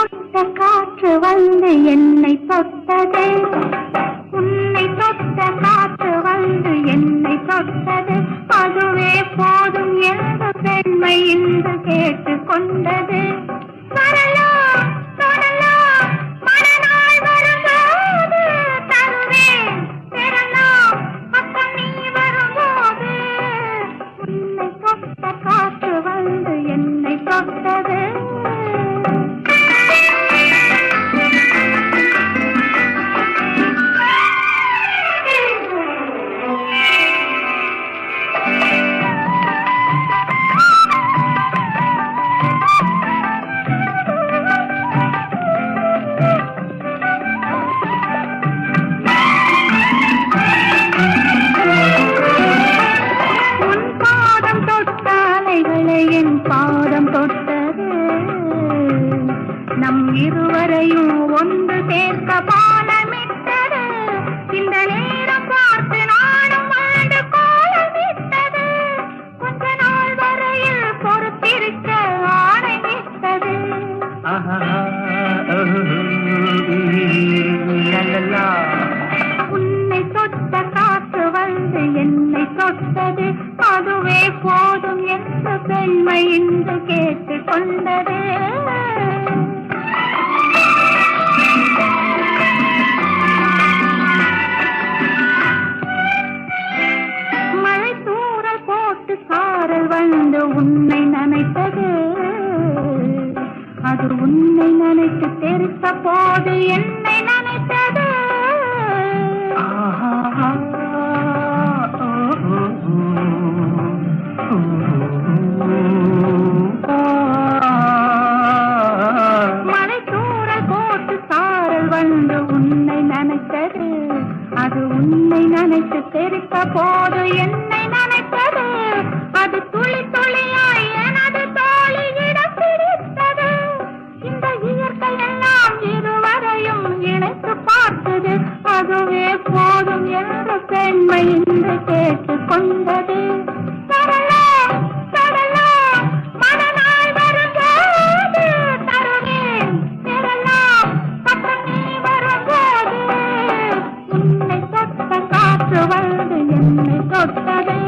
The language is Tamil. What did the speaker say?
சுட்ட காற்று வந்து என்னை தொட்டதே. உன்னை தொட்ட காற்று வந்து என்னை தொட்டது. அதுவே போதும் என்று பெண்மை இன்று கேட்டுக்கொண்டது. நம் இருவரையும் ஒன்று சேர்க்க பாலமிட்டது இந்த நேரம் பார்த்து நானும் வாழ்ந்து கோலமிட்டது. கொஞ்ச நாள் வரையில் பொறுத்திருக்க ஆணையிட்டது. உன்னை தொட்ட காற்று வந்து என்னை தொட்டது. அதுவே போதும் என்று பெண்மை இன்று கேட்டுக் கொண்டது. போட்டு சாரல் வந்து உன்னை நினைத்தது. அது உன்னை நினைத்து தெரித்த போது என்னை நினைத்தது. மழை தூறல் போட்டு சாரல் வந்து உன்னை நினைத்தது. அது உன்னை நினைத்து தெரித்த போது என்னை போதும் என்ற பெண்மை இன்று கேட்டுக் கொண்டது. தொட்டது.